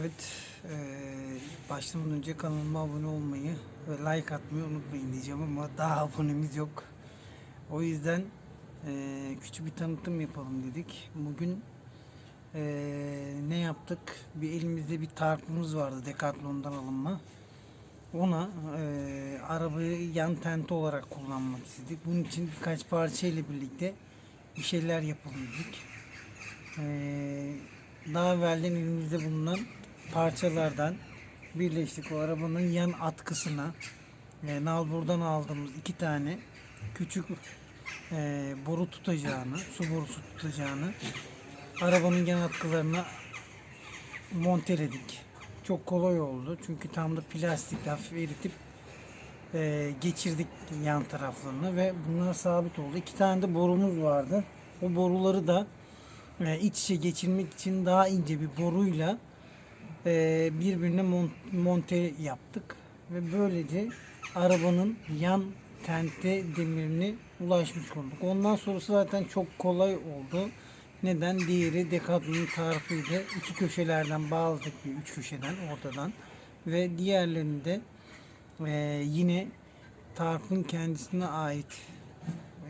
Evet, eee başlamadan önce kanalıma abone olmayı ve like atmayı unutmayın diyeceğim ama daha abonemiz yok. O yüzden eee, küçük bir tanıtım yapalım dedik. Bugün eee, ne yaptık? Bir elimizde bir tarpımız vardı Decathlon'dan alınma. Ona eee, arabayı yan tente olarak kullanmak istedik. Bunun için birkaç parça ile birlikte bir şeyler yapalım dedik. Eee, daha evvelden elimizde bulunan parçalardan birleştik o arabanın yan atkısına e, nalburdan aldığımız iki tane küçük e, boru tutacağını, su borusu tutacağını arabanın yan atkılarına monteledik. Çok kolay oldu çünkü tam da plastik hafif eritip e, geçirdik yan taraflarını ve bunlar sabit oldu. İki tane de borumuz vardı. O boruları da e, iç içe geçirmek için daha ince bir boruyla e, birbirine mon- monte yaptık ve böylece arabanın yan tente demirini ulaşmış olduk. Ondan sonrası zaten çok kolay oldu. Neden? Diğeri Decathlon'un tarifiydi. İki köşelerden bağladık bir üç köşeden ortadan ve diğerlerini de e, yine tarifin kendisine ait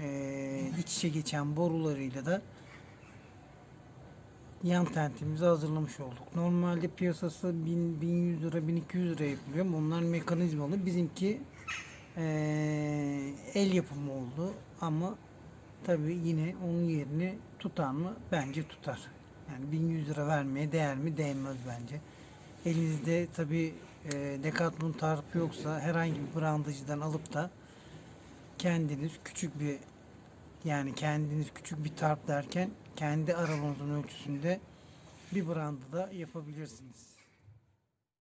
e, iç içe geçen borularıyla da yan tentimizi hazırlamış olduk. Normalde piyasası 1000, 1100 lira 1200 lira yapılıyor. Bunlar mekanizmalı. Bizimki eee, el yapımı oldu ama tabi yine onun yerini tutar mı? Bence tutar. Yani 1100 lira vermeye değer mi? Değmez bence. Elinizde tabi e, Decathlon tarifı yoksa herhangi bir brandacıdan alıp da kendiniz küçük bir yani kendiniz küçük bir tarp derken kendi arabanızın ölçüsünde bir brandı da yapabilirsiniz.